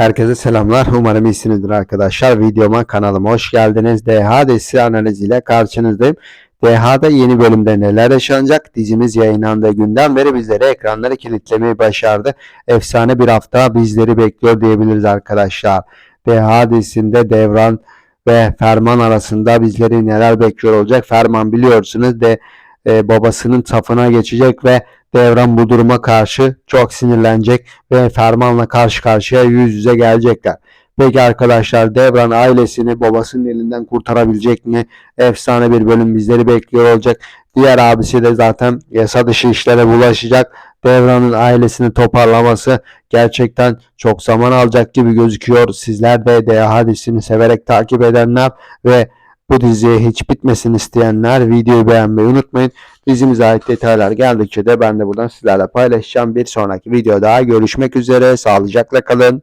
Herkese selamlar. Umarım iyisinizdir arkadaşlar. Videoma kanalıma hoş geldiniz. DH dizisi analiziyle karşınızdayım. DH'da yeni bölümde neler yaşanacak? Dizimiz yayınlandığı günden beri bizlere ekranları kilitlemeyi başardı. Efsane bir hafta bizleri bekliyor diyebiliriz arkadaşlar. DH dizisinde Devran ve Ferman arasında bizleri neler bekliyor olacak? Ferman biliyorsunuz de e, babasının safına geçecek ve Devran bu duruma karşı çok sinirlenecek ve Ferman'la karşı karşıya yüz yüze gelecekler. Peki arkadaşlar Devran ailesini babasının elinden kurtarabilecek mi? Efsane bir bölüm bizleri bekliyor olacak. Diğer abisi de zaten yasa dışı işlere bulaşacak. Devran'ın ailesini toparlaması gerçekten çok zaman alacak gibi gözüküyor. Sizler de DH dizisini severek takip edenler ve bu diziye hiç bitmesin isteyenler videoyu beğenmeyi unutmayın. Dizimize ait detaylar geldikçe de ben de buradan sizlerle paylaşacağım. Bir sonraki videoda görüşmek üzere. Sağlıcakla kalın.